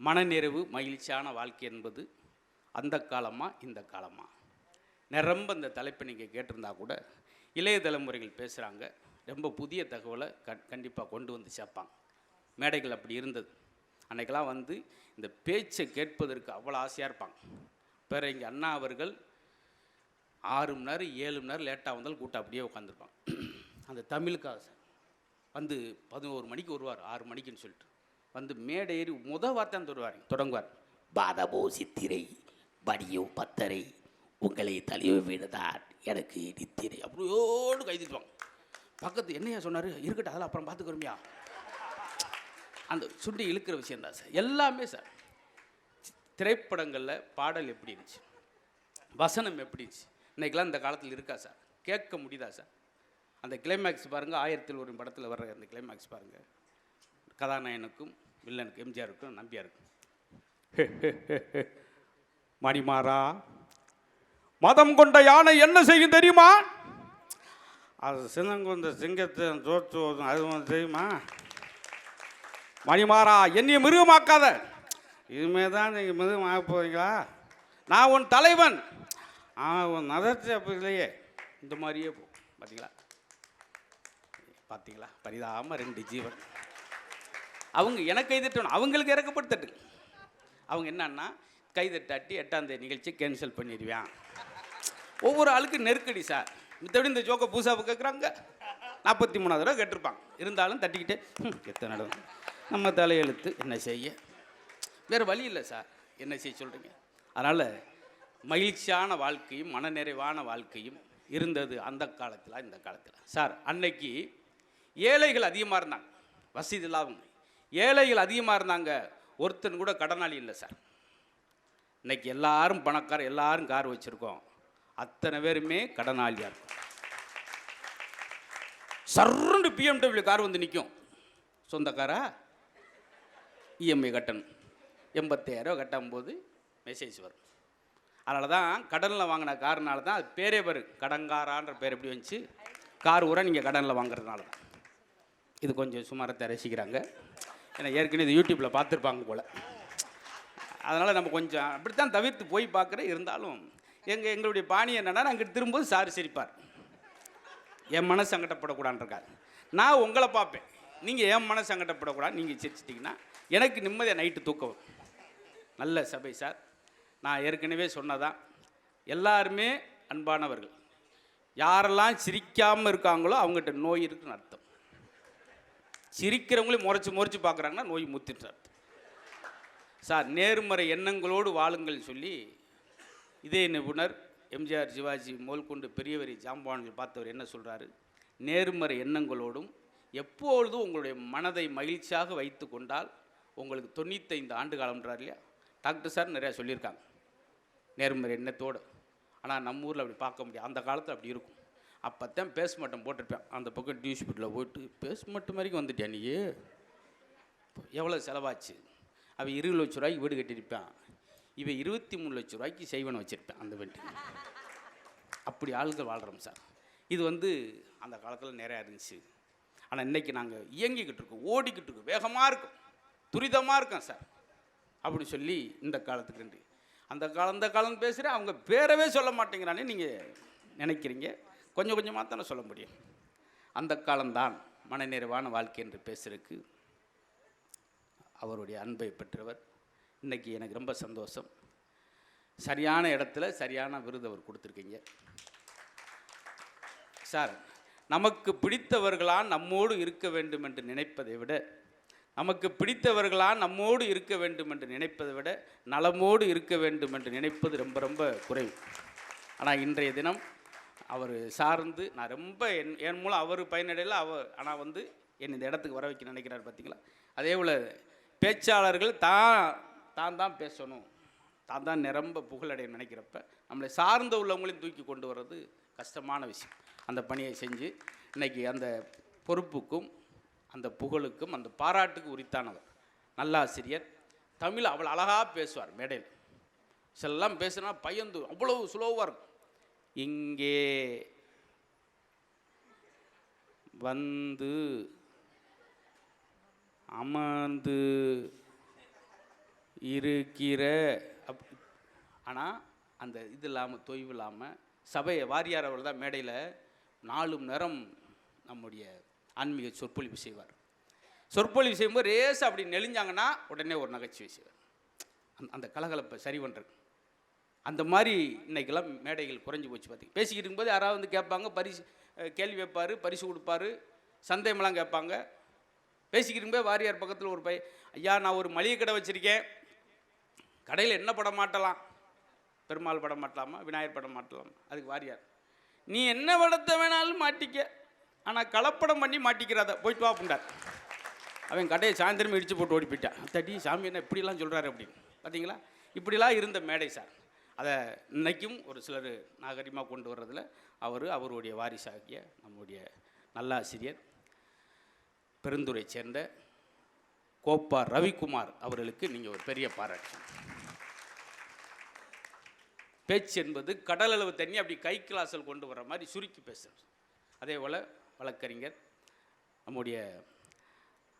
மனநிறைவு மகிழ்ச்சியான வாழ்க்கை என்பது அந்த காலமாக இந்த காலமாக நிரம்ப இந்த தலைப்பை நீங்கள் கேட்டிருந்தா கூட இளைய தலைமுறைகள் பேசுகிறாங்க ரொம்ப புதிய தகவலை க கண்டிப்பாக கொண்டு வந்து சேர்ப்பாங்க. மேடைகள் அப்படி இருந்தது. அன்றைக்கெல்லாம் வந்து இந்த பேச்சை கேட்பதற்கு அவ்வளோ ஆசையாக இருப்பாங்க. பிற இங்கே அண்ணா அவர்கள் ஆறு மணி நேரம் ஏழு மணி நேரம் லேட்டாக வந்தாலும் கூட்டம் அப்படியே உட்காந்துருப்பாங்க அந்த தமிழுக்காக வந்து பதினோரு மணிக்கு வருவார் ஆறு மணிக்குன்னு சொல்லிட்டு. வந்து மேடை ஏறி முத வார்த்தை தருவார் தொடங்குவார். பாதமோ சித்திரை வடியோ பத்தரை உங்களை தழுவி விடுதான் எனக்கு நித்திரை அப்படியோடு கைதிட்டுவாங்க பக்கத்து என்னையா சொன்னார்? இருக்கட்டும் அதெல்லாம் அப்புறம் பார்த்துக்கிறோமியா. அந்த சுண்டி இழுக்கிற விஷயம் தான் சார். எல்லாமே சார். திரைப்படங்களில் பாடல் எப்படி இருந்துச்சு? வசனம் எப்படி இருந்துச்சு? இன்றைக்கெலாம் இந்த காலத்தில் இருக்கா சார்? கேட்க முடியுதா சார்? அந்த கிளைமேக்ஸ் பாருங்கள் ஆயிரத்தில் ஒரு படத்தில் வர்ற அந்த கிளைமேக்ஸ் பாருங்கள் கதாநாயகனுக்கும் வில்லனுக்கும் எம்ஜிஆருக்கும் நம்பியாருக்கும். மணிமாறா மதம் கொண்ட யானை என்ன செய்யும் தெரியுமா? அது சின்னங்கொண்ட சிங்கத்தை தோற்று ஓதும். அது உனக்கு தெரியுமா? மணிமாறா என்னைய மிருகமாக்காத. இனிமே தான் நீங்கள் மிருகம் ஆக போறீங்களா? நான் உன் தலைவன். ஆனால் உன் நதர்ச்சி அப்படி இல்லையே. இந்த மாதிரியே போ. பார்த்தீங்களா பார்த்தீங்களா பரிதாம ரெண்டு ஜீவன். அவங்க எனக்கு கைதட்டணும் அவங்களுக்கு இறக்கப்படுத்தட்டு. அவங்க என்னன்னா கைதட்டாட்டி தட்டாட்டி எட்டாந்தேதி நிகழ்ச்சி கேன்சல் பண்ணிடுவேன். ஒவ்வொரு ஆளுக்கு நெருக்கடி சார். மித்தபடி இந்த ஜோக்கை பூசாவை கேட்குறாங்க நாற்பத்தி மூணாவது தடவை கேட்டிருப்பாங்க. இருந்தாலும் தட்டிக்கிட்டே எத்தனை தடவை? நம்ம தலையெழுத்து என்ன செய்ய? வேறு வழி இல்லை சார். என்ன செய்ய சொல்கிறீங்க அதனால் மகிழ்ச்சியான வாழ்க்கையும் மனநிறைவான வாழ்க்கையும் இருந்தது அந்த காலத்தில் இந்த காலத்தில். சார் அன்னைக்கு ஏழைகள் அதிகமாக இருந்தாங்க. வசதி இல்லாதவங்க. ஏழைகள் அதிகமாக இருந்தாங்க ஒருத்தன் கூட கடனாளி இல்லை சார். இன்னைக்கு எல்லாரும் பணக்கார எல்லாரும் கார் வச்சுருக்கோம். அத்தனை பேருமே கடனாளியாக இருக்கும். சர்ருண்டு பிஎம்டபிள்யூ கார் வந்து நிற்கும் சொந்தக்காரா? இஎம்ஐ கட்டணும். எண்பத்தாயிரம் கட்டும்போது மெசேஜ் வரும். அதனால தான் கடனில் வாங்கின காருனால தான் அது பேரே வரும் கடன்காரான்ற பேர் எப்படி வந்துச்சு? கார் ஊரா நீங்கள் கடனில் வாங்குறதுனால தான் இது கொஞ்சம் சுமாரத்தை ரசிக்கிறாங்க ஏன்னா ஏற்கனவே இது யூடியூப்பில் பார்த்துருப்பாங்க போல். அதனால் நம்ம கொஞ்சம் அப்படித்தான் தவிர்த்து போய் பார்க்குறேன். இருந்தாலும் எங்கள் எங்களுடைய பாணி என்னென்னா நாங்கள் திரும்பவும் சாரி சிரிப்பார். என் மனசு சங்கடப்படக்கூடாதுன்றார். நான் உங்களை பார்ப்பேன். நீங்கள் என் மனசு சங்கடப்படக்கூடாது நீங்கள் சிரிச்சிட்டிங்கன்னா எனக்கு நிம்மதியாக நைட்டு தூக்கம் நல்ல சபை சார். நான் ஏற்கனவே சொன்னதான். எல்லாருமே அன்பானவர்கள். யாரெல்லாம் சிரிக்காமல் இருக்காங்களோ அவங்ககிட்ட நோய் இருக்குன்னு அர்த்தம். சிரிக்கிறவங்களையும் முறைச்சி முறைச்சி பார்க்குறாங்கன்னா நோய் முத்திட்டு சார் நேர்மறை எண்ணங்களோடு வாழுங்கள் சொல்லி இதே நிபுணர் எம்ஜிஆர் சிவாஜி முதற்கொண்டு பெரியவரி ஜாம்பவான்கள் பார்த்தவர் என்ன சொல்கிறாரு நேர்மறை எண்ணங்களோடும் எப்பொழுதும் உங்களுடைய மனதை மகிழ்ச்சியாக வைத்து கொண்டால் உங்களுக்கு தொண்ணூத்தைந்து ஆண்டு காலம்ன்றார் இல்லையா? டாக்டர் சார் நிறையா சொல்லியிருக்காங்க. நேர்மறை எண்ணத்தோடு. ஆனால் நம்ம ஊரில் அப்படி பார்க்க முடியாது. அந்த காலத்தில் அப்படி இருக்கும். அப்போ தான் பேஸ்மட்டம் போட்டிருப்பேன். அந்த பக்கம் டியூஸ்பிட்டில் போயிட்டு பேஸ்மட்டம் வரைக்கும் வந்துட்டேன் நீ? எவ்வளோ செலவாச்சு? அவன் இருபது லட்ச ரூபாய்க்கு வீடு கட்டியிருப்பான். இவன் இருபத்தி மூணு லட்ச ரூபாய்க்கு செய்வனை வச்சுருப்பேன் அந்த வீட்டு. அப்படி ஆளுகள் வாழ்கிறோம் சார். இது வந்து அந்த காலத்தில் நிறையா இருந்துச்சு. ஆனால் இன்றைக்கி நாங்கள் இயங்கிக்கிட்டு இருக்கோம் ஓடிக்கிட்டு இருக்கோம். வேகமாக இருக்கும். துரிதமாக இருக்கோம் சார். அப்படி சொல்லி இந்த காலத்துக்கு அந்த காலம் இந்த காலம் பேசுகிறேன் அவங்க பேரவே சொல்ல மாட்டேங்கிறானே நீங்கள் நினைக்கிறீங்க. கொஞ்சம் கொஞ்சமாக தானே சொல்ல முடியும். அந்த காலம்தான் மனநிறைவான வாழ்க்கை என்று பேசுறதுக்கு அவருடைய அன்பை பெற்றவர். இன்னைக்கு எனக்கு ரொம்ப சந்தோஷம். சரியான இடத்துல சரியான விருது அவர் கொடுத்துருக்கீங்க. சார் நமக்கு பிடித்தவர்களாக நம்மோடு இருக்க வேண்டும் என்று நினைப்பதை விட நமக்கு பிடித்தவர்களாக நம்மோடு இருக்க வேண்டும் என்று நினைப்பதை விட நலமோடு இருக்க வேண்டும் என்று நினைப்பது ரொம்ப ரொம்ப குறைவு ஆனால் இன்றைய தினம் அவர் சார்ந்து நான் ரொம்ப என் என் மூலம் அவர் பயனடையில் அவர் ஆனால் வந்து என்னை இந்த இடத்துக்கு வர வைக்க நினைக்கிறார் பார்த்தீங்களா அதே போல் பேச்சாளர்கள் தான் தான் தான் பேசணும். தான் தான் நிரம்ப புகழடைய நினைக்கிறப்ப நம்மளை சார்ந்த உள்ளவங்களையும் தூக்கி கொண்டு வர்றது கஷ்டமான விஷயம். அந்த பணியை செஞ்சு இன்றைக்கி அந்த பொறுப்புக்கும் அந்த புகழுக்கும் அந்த பாராட்டுக்கு உரித்தானவர். நல்லாசிரியர். தமிழ் அவ்வளோ அழகாக பேசுவார் மேடையில். சிலலாம் பேசுனா பயந்து அவ்வளவு ஸ்லோவாக இருக்கும். இங்கே வந்து அமர்ந்து இருக்கிற அப் ஆனால் அந்த இது இல்லாமல் தொய்வு இல்லாமல் சபையை வாரியார் அவர் தான் மேடையில் நாலு மணி நேரம் நம்முடைய ஆன்மீக சொற்பொழிவு செய்வார். சொற்பொழிவு செய்யும்போது ரேஸ் அப்படி நெளிஞ்சாங்கன்னா உடனே ஒரு நகைச்சுவை செய்வார். அந்த அந்த கலகலப்பை சரி பண்ணுறது அந்த மாதிரி இன்றைக்கெல்லாம் மேடைகள் குறைஞ்சி போச்சு பார்த்திங்க பேசிக்கிட்டு இருக்கும்போது யாராவது வந்து கேட்பாங்க பரிசு கேள்வி வைப்பார் பரிசு கொடுப்பாரு சந்தேகமெல்லாம் கேட்பாங்க. பேசிக்கிட்டு இருக்கும்போது வாரியார் பக்கத்தில் ஒரு பை ஐயா நான் ஒரு மளிகை கடை வச்சுருக்கேன். கடையில் என்ன படம் மாட்டலாம்? பெருமாள் படம் மாட்டலாமா? விநாயகர் படம் மாட்டலாமா? அதுக்கு வாரியார் நீ என்ன படத்தை வேணாலும் மாட்டிக்க. ஆனால் கலப்படம் பண்ணி மாட்டிக்கிறாத. போயிட்டு வா அவன் கடையை சாயந்தரம் இடித்து போட்டு ஓடி போயிட்டான். தட்டி சாமி என்ன இப்படிலாம் சொல்கிறாரு அப்படின்னு. பார்த்தீங்களா இப்படிலாம் இருந்த மேடை சார். அதை இன்றைக்கும் ஒரு சிலர் நாகரிகமாக கொண்டு வர்றதில் அவர் அவருடைய வாரிசாகிய நம்முடைய நல்லாசிரியர் பெருந்துரை சேர்ந்த கோப்பா ரவிக்குமார் அவர்களுக்கு நீங்கள் ஒரு பெரிய பாராட்டு. பேச்சு என்பது கடல் அளவு தண்ணி அப்படி கை கிளாசல் கொண்டு வர மாதிரி சுருக்கி பேசுகிறது அதே போல் வழக்கறிஞர் நம்முடைய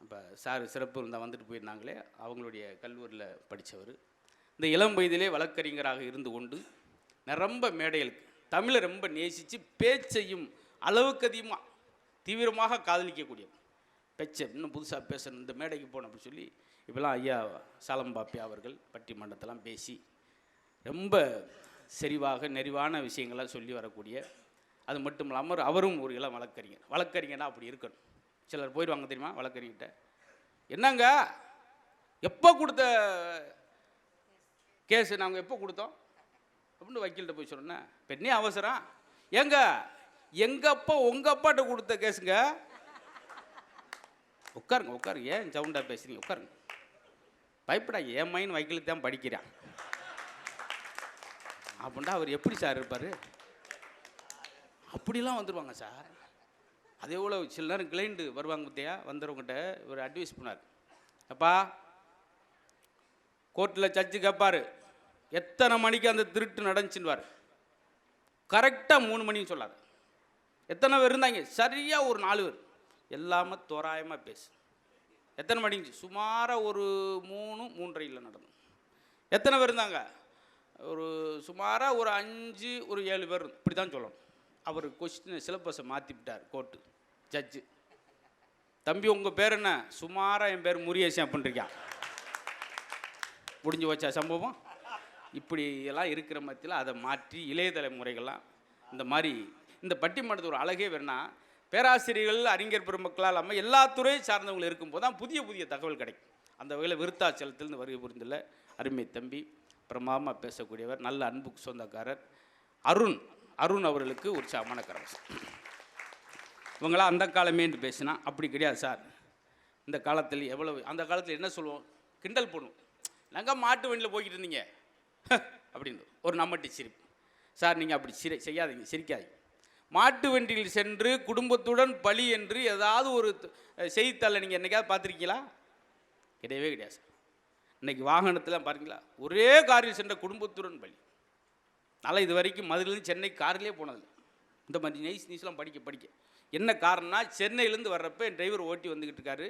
இப்போ சார் சிறப்பு இருந்தால் வந்துட்டு போயிருந்தாங்களே அவங்களுடைய கல்லூரியில் படித்தவர் இந்த இளம் வயதிலே வழக்கறிஞராக இருந்து கொண்டு நிரம்ப மேடையில் தமிழை ரொம்ப நேசித்து பேச்சையும் அளவுக்கு அதிகமாக தீவிரமாக காதலிக்கக்கூடிய பேச்சை இன்னும் புதுசாக பேசணும் இந்த மேடைக்கு போகணும் அப்படின்னு சொல்லி இப்போலாம் ஐயா சாலம்பாப்பி அவர்கள் பட்டிமன்றத்தெல்லாம் பேசி ரொம்ப செறிவாக நெறிவான விஷயங்கள்லாம் சொல்லி வரக்கூடிய அது மட்டும் இல்லாமல் அவரும் ஒரு இளம் வழக்கறிஞர். வழக்கறிஞர்னா அப்படி இருக்கணும். சிலர் போயிடுவாங்க தெரியுமா? வழக்கறிஞர்கிட்ட. என்னங்க? எப்போ கொடுத்த கேஸு நாங்கள் எப்போ கொடுத்தோம்? அப்படின்னு வக்கீல்கிட்ட போய் சொன்னேன். பெண்ணே அவசரம். ஏங்க எங்கள் அப்பா உங்கள் அப்பாட்ட கொடுத்த கேஸுங்க? உட்காருங்க உட்காருங்க. ஏன் சவுண்டாக பேசுறீங்க? உட்காருங்க. பயப்படாங்க என் மைன் வக்கீலுக்கு தான் படிக்கிறான். அப்படின்டா அவர் எப்படி சார் இருப்பார்? அப்படிலாம் வந்துடுவாங்க சார். அதே போல் சில நேரம் கிளைண்டு வருவாங்க பார்த்தியா வந்துடுறவங்ககிட்ட ஒரு அட்வைஸ் பண்ணார் அப்பா கோர்ட்டில் ஜட்ஜு கேட்பார் எத்தனை மணிக்கு அந்த திருட்டு நடந்துச்சுன்னுவார். கரெக்டாக மூணு மணின்னு சொல்லார் எத்தனை பேர் இருந்தாங்க? சரியாக ஒரு நாலு பேர். எல்லாமே தோராயமாக பேசு. எத்தனை மணிக்கு சுமாராக ஒரு மூணு மூன்றையில் நடந்தோம் எத்தனை பேர் இருந்தாங்க? ஒரு சுமாராக ஒரு அஞ்சு ஒரு ஏழு பேர் இப்படி தான் சொல்லணும். அவர் கொஸ்டின் சிலபஸை மாற்றி விட்டார் கோர்ட்டு ஜட்ஜு தம்பி உங்கள் பேர் என்ன? சுமாராக என் பேர் முரியேசன் அப்படின்றிருக்கான். முடிஞ்சு வச்சா சம்பவம்? இப்படி எல்லாம் இருக்கிற மத்தியில் அதை மாற்றி இளைய தலைமுறைகள்லாம் இந்த மாதிரி இந்த பட்டிமன்றத்து ஒரு அழகே வேணா பேராசிரியர்கள் அறிஞர் பெருமக்களாக இல்லாமல் எல்லா துறையை சார்ந்தவங்க இருக்கும்போது தான் புதிய புதிய தகவல் கிடைக்கும். அந்த வகையில் விருத்தாச்சலத்திலிருந்து வருகை புரிந்துள்ள அருமை தம்பி பிரமாமா பேசக்கூடியவர் நல்ல அன்புக்கு சொந்தக்காரர் அருண் அருண் அவர்களுக்கு உற்சாகமான கரவசம். இவங்களாம் அந்த காலமே என்று பேசினா அப்படி கிடையாது சார். இந்த காலத்தில் எவ்வளவு அந்த காலத்தில் என்ன சொல்லுவோம் கிண்டல் பண்ணுவோம் நாங்கள் மாட்டு வண்டியில் போய்கிட்டு இருந்தீங்க? அப்படின்னு ஒரு நம்மட்டி சிரிப்பு. சார் நீங்கள் அப்படி சிரி செய்யாதீங்க சிரிக்காதீங்க. மாட்டு வண்டியில் சென்று குடும்பத்துடன் பலி என்று ஏதாவது ஒரு செய்தித்தாளை நீங்கள் என்னைக்காவது பார்த்துருக்கீங்களா? கிடையவே கிடையாது சார். இன்னைக்கு வாகனத்தில் பாருங்களா ஒரே காரில் சென்ற குடும்பத்துடன் பலி. நல்லா இது வரைக்கும் மதுரையிலேருந்து சென்னை கார்லேயே போனதில்லை. இந்த மாதிரி நெய்ஸ் நியூஸ்லாம் படிக்க படிக்க. என்ன காரணம்னா சென்னையிலேருந்து வர்றப்ப என் டிரைவர் ஓட்டி வந்துக்கிட்டு இருக்காரு.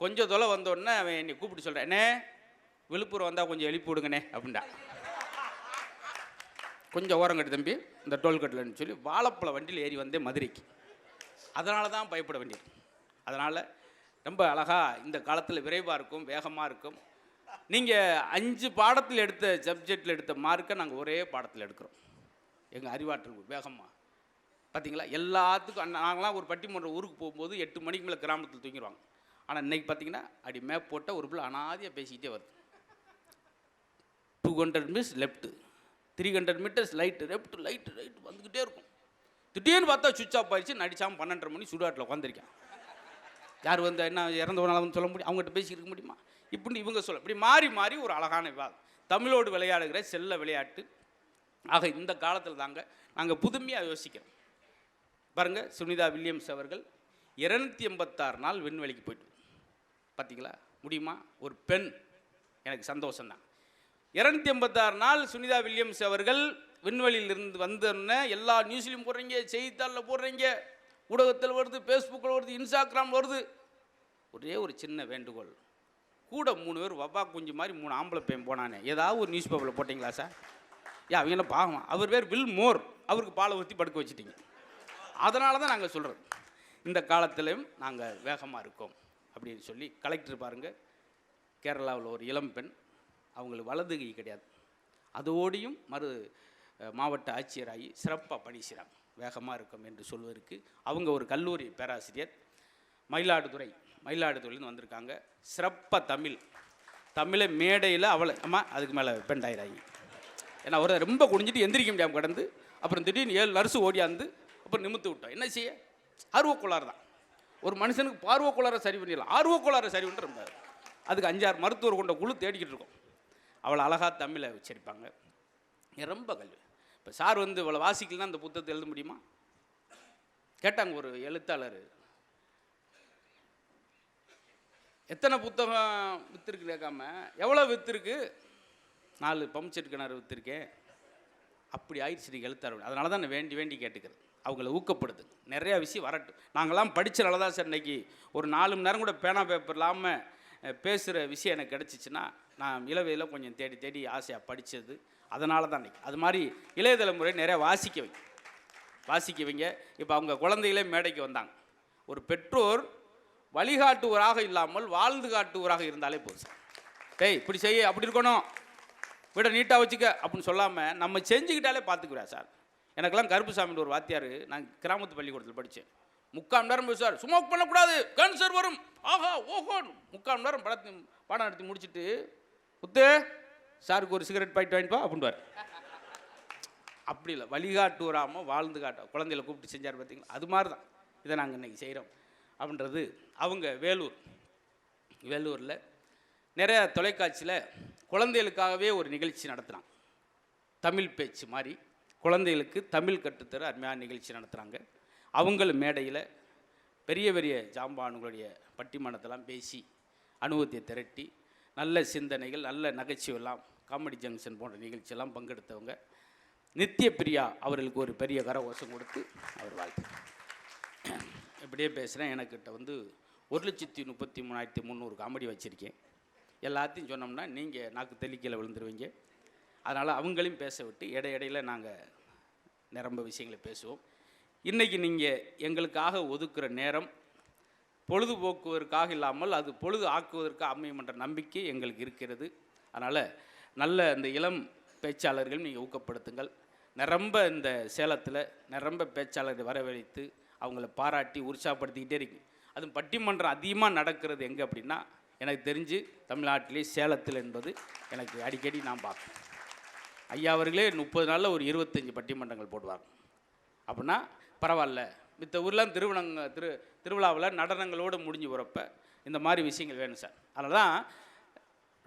கொஞ்சம் தொலை வந்தோடனே அவன் என்னை கூப்பிட்டு சொல்கிறேன் என்ன? விழுப்புரம் வந்தால் கொஞ்சம் எழுப்பி விடுங்கண்ணே அப்படின்டா. கொஞ்சம் ஓரம் கட்டு தம்பி இந்த டோல்கட்டில்னு சொல்லி வாழைப்பழ வண்டியில் ஏறி வந்தேன் மதுரைக்கு. அதனால தான் பயப்பட வேண்டியது. அதனால் ரொம்ப அழகாக இந்த காலத்தில் விரைவாக இருக்கும் வேகமாக இருக்கும். நீங்கள் அஞ்சு பாடத்தில் எடுத்த சப்ஜெக்டில் எடுத்த மார்க்கை நாங்கள் ஒரே பாடத்தில் எடுக்கிறோம். எங்கள் அறிவாற்றல் வேகமாக பார்த்தீங்களா எல்லாத்துக்கும் நாங்களாம் ஒரு பட்டிமன்ற ஊருக்கு போகும்போது எட்டு மணிக்கு மேலே கிராமத்தில் தூங்கிடுவாங்க ஆனால் இன்றைக்கி பார்த்தீங்கன்னா அப்படி மேப் போட்டால் ஒரு பிள்ளை அனாதியாக பேசிக்கிட்டே வருது. Two hundred meters left three hundred meters light left light right வந்துக்கிட்டே இருக்கும். திடீர்னு பார்த்தா சுவிட்ச் ஆஃப் ஆயிடுச்சு நடிச்சாமல் பன்னெண்டரை மணி சுடுகாட்டில் உட்காந்துருக்கேன் யார் வந்து என்ன இறந்தவனாலும் சொல்ல முடியும்? அவங்ககிட்ட பேசி இருக்க முடியுமா? இப்படின்னு இவங்க சொல்ல இப்படி மாறி மாறி ஒரு அழகான விவாதம். தமிழோடு விளையாடுகிற செல்ல விளையாட்டு. ஆக இந்த காலத்தில் தாங்க நாங்கள் புதுமையாக யோசிக்கிறோம். பாருங்கள் சுனிதா வில்லியம்ஸ் அவர்கள் இரநூத்தி எண்பத்தாறு நாள் விண்வெளிக்கு போயிட்டு பார்த்தீங்களா முடியுமா? ஒரு பெண். எனக்கு சந்தோஷம்தான். இரநூத்தி எண்பத்தாறு நாள் சுனிதா வில்லியம்ஸ் அவர்கள் விண்வெளியில் இருந்து வந்தோடனே எல்லா நியூஸ்லையும் போடுறீங்க செய்தித்தாளில் போடுறீங்க ஊடகத்தில் வருது ஃபேஸ்புக்கில் வருது இன்ஸ்டாகிராம் வருது. ஒரே ஒரு சின்ன வேண்டுகோள். கூட மூணு பேர் வவ்வா குஞ்சு மாதிரி மூணு ஆம்பளை பையன் போனானே. ஏதாவது ஒரு நியூஸ் பேப்பரில் போட்டிங்களா சார் ஏன் அவங்க என்ன பாவம். அவர் பேர் வில் மோர் அவருக்கு பாலை ஊற்றி படுக்க வச்சுட்டீங்க. அதனால தான் நாங்கள் சொல்கிறோம் இந்த காலத்திலையும் நாங்கள் வேகமாக இருக்கோம் அப்படின்னு சொல்லி கலெக்டர் பாருங்கள் கேரளாவில் ஒரு இளம் பெண் அவங்களுக்கு வலது கை கிடையாது. அதோடையும் மறு மாவட்ட ஆட்சியராகி சிறப்பாக பணி செய்கிறாங்க. வேகமாக இருக்கும் என்று சொல்வதற்கு அவங்க ஒரு கல்லூரி பேராசிரியர் மயிலாடுதுறை மயிலாடுதுறையிலேருந்து வந்திருக்காங்க. சிறப்பாக தமிழ் தமிழை மேடையில் அவளை அம்மா அதுக்கு மேலே பெண்டாயிராகி ஏன்னா அவரை ரொம்ப குடிஞ்சிட்டு எந்திரிக்க முடியாமல் கடந்து அப்புறம் திடீர்னு ஏழு நர்ஸு ஓடியாந்து அப்புறம் நிமித்து விட்டோம். என்ன செய்ய? ஆர்வக்கோளாறு தான். ஒரு மனுஷனுக்கு பார்வக்கோளாரை சரி பண்ணிடலாம். ஆர்வக்கோளாரை சரி பண்ணுற ரொம்ப அதுக்கு அஞ்சாறு மருத்துவர் கொண்ட குழு தேடிக்கிட்டு இருக்கோம். அவளை அழகாக தமிழை உச்சரிப்பாங்க ரொம்ப கல்வி இப்போ சார் வந்து இவ்வளோ வாசிக்கலாம் அந்த புத்தகத்தை எழுத முடியுமா? கேட்டாங்க ஒரு எழுத்தாளர். எத்தனை புத்தகம் விற்றுருக்கு கேட்காம? எவ்வளோ விற்றுருக்கு நாலு பம்ப் செட் கிணறு விற்றுருக்கேன் அப்படி ஆயிடுச்சு நீங்கள் எழுத்தாளர் அதனால தான் நான் வேண்டி வேண்டி கேட்டுக்கிறேன். அவங்கள ஊக்கப்படுது நிறையா விஷயம் வரட்டும். நாங்களாம் படித்தனால தான் சார் இன்றைக்கி ஒரு நாலு மணி நேரம் கூட பேனா பேப்பர் இல்லாமல் பேசுகிற விஷயம் எனக்கு கிடச்சிச்சின்னா நான் இளவையில் கொஞ்சம் தேடி தேடி ஆசையாக படித்தது அதனால தான் இன்னைக்கு. அது மாதிரி இளைய தலைமுறை நிறையா வாசிக்க வைங்க வாசிக்க வைங்க. இப்போ அவங்க குழந்தைகளே மேடைக்கு வந்தாங்க. ஒரு பெற்றோர் வழிகாட்டுவராக இல்லாமல் வாழ்ந்து காட்டுவராக இருந்தாலே போதும் சார். டேய் இப்படி செய்ய அப்படி இருக்கணும். வீட நீட்டாக வச்சுக்க அப்படின்னு சொல்லாமல் நம்ம செஞ்சுக்கிட்டாலே பார்த்துக்குறா சார். எனக்கெல்லாம் கருப்புசாமின்ற ஒரு வாத்தியார் நான் கிராமத்து பள்ளிக்கூடத்தில் படித்தேன் முக்கால் நேரம் பேசுவார் ஸ்மோக் பண்ணக்கூடாது கேன்சர் வரும். ஆஹா ஓஹோ முக்கால் நேரம் படத்தை பாடம் நடத்தி முடிச்சுட்டு முத்து சாருக்கு ஒரு சிகரெட் பாயிண்ட் வாங்கிட்டு வா அப்படின்வார் அப்படி இல்லை வழிகாட்டுவராமல் வாழ்ந்து காட்ட குழந்தையில கூப்பிட்டு செஞ்சார் பார்த்தீங்களா அது மாதிரி தான் இதை நாங்கள் இன்றைக்கி செய்கிறோம் அப்படின்றது அவங்க வேலூர் வேலூரில் நிறைய தொலைக்காட்சியில் குழந்தைகளுக்காகவே ஒரு நிகழ்ச்சி நடத்துகிறாங்க தமிழ் பேச்சு மாதிரி குழந்தைகளுக்கு தமிழ் கற்றுத்தர அருமையான நிகழ்ச்சி நடத்துகிறாங்க அவங்களும் மேடையில் பெரிய பெரிய ஜாம்பானுங்களுடைய பட்டிமன்றத்தெல்லாம் பேசி அனுபவத்தை திரட்டி நல்ல சிந்தனைகள் நல்ல நகைச்சுவெல்லாம் காமெடி ஜங்ஷன் போன்ற நிகழ்ச்சியெல்லாம் பங்கெடுத்தவங்க. நித்திய பிரியா அவர்களுக்கு ஒரு பெரிய கரகோஷம் கொடுத்து அவர் வாழ்த்து. இப்படியே பேசுகிறேன் எனக்கிட்ட வந்து ஒரு லட்சத்தி முப்பத்தி மூணாயிரத்தி முந்நூறு காமெடி வச்சுருக்கேன். எல்லாத்தையும் சொன்னோம்னா நீங்கள் நாக்கு தெளிக்கையில் விழுந்துருவீங்க. அதனால் அவங்களையும் பேச விட்டு இடை இடையில் நாங்கள் நிரம்ப விஷயங்களை பேசுவோம். இன்றைக்கி நீங்கள் எங்களுக்காக ஒதுக்குற நேரம் பொழுதுபோக்குவதற்காக இல்லாமல் அது பொழுது ஆக்குவதற்கு அமையும் என்ற நம்பிக்கை எங்களுக்கு இருக்கிறது. அதனால் நல்ல இந்த இளம் பேச்சாளர்கள் நீங்கள் ஊக்கப்படுத்துங்கள். நிரம்ப இந்த சேலத்தில் நிரம்ப பேச்சாளரை வரவழைத்து அவங்கள பாராட்டி உற்சாகப்படுத்திக்கிட்டே இருக்கு அதுவும் பட்டிமன்றம் அதிகமாக நடக்கிறது எங்கே அப்படின்னா எனக்கு தெரிஞ்சு தமிழ்நாட்டிலே சேலத்தில் என்பது எனக்கு அடிக்கடி நான் பார்ப்பேன். ஐயா அவர்களே முப்பது நாளில் ஒரு இருபத்தஞ்சி பட்டிமன்றங்கள் போடுவாங்க. அப்படின்னா பரவாயில்ல மித்த ஊர்லாம் திருவிழங்க திரு திருவிழாவில் நடனங்களோடு முடிஞ்சு போகிறப்ப இந்த மாதிரி விஷயங்கள் வேணும் சார். அதனால தான்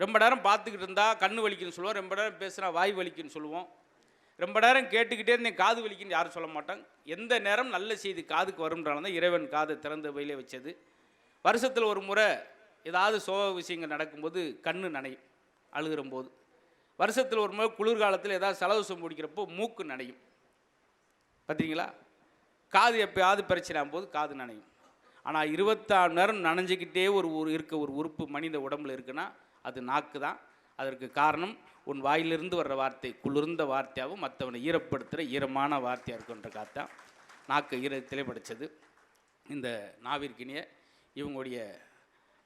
ரொம்ப நேரம் பார்த்துக்கிட்டு இருந்தால் கண்ணு வலிக்குன்னு சொல்லுவோம் ரொம்ப நேரம் பேசுனா வாய் வலிக்குன்னு சொல்லுவோம். ரொம்ப நேரம் கேட்டுக்கிட்டே இருந்தேன் காது வலிக்குன்னு யாரும் சொல்ல மாட்டாங்க. எந்த நேரம் நல்ல செய்தி காதுக்கு வரும்ன்றால தான் இறைவன் காதை திறந்த வழியிலே வச்சது. வருஷத்தில் ஒரு முறை ஏதாவது சோக விஷயங்கள் நடக்கும்போது கண்ணு நனையும் அழுகிற போது வருஷத்தில் ஒரு முறை குளிர்காலத்தில் ஏதாவது செலவு முடிக்கிறப்போ மூக்கு நனையும். பார்த்தீங்களா காது எப்போயாவது பிரச்சனை போது காது நனையும். ஆனால் இருபத்தாறு நேரம் நனைஞ்சிக்கிட்டே ஒரு ஒரு இருக்க ஒரு உறுப்பு மனித உடம்புல இருக்குன்னா அது நாக்கு தான் அதற்கு காரணம் உன் வாயிலிருந்து வர்ற வார்த்தை குளிர்ந்த வார்த்தையாகவும் மற்றவனை ஈரப்படுத்துகிற ஈரமான வார்த்தையாக இருக்குன்ற காத்தான் நாக்கு ஈரத்திலே படித்தது இந்த நாவிற்கினிய இவங்களுடைய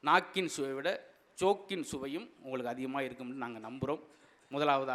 நாக்கின் சுவை விட சோக்கின் சுவையும் உங்களுக்கு அதிகமாக இருக்கும்னு நாங்கள் நம்புகிறோம் முதலாவதாக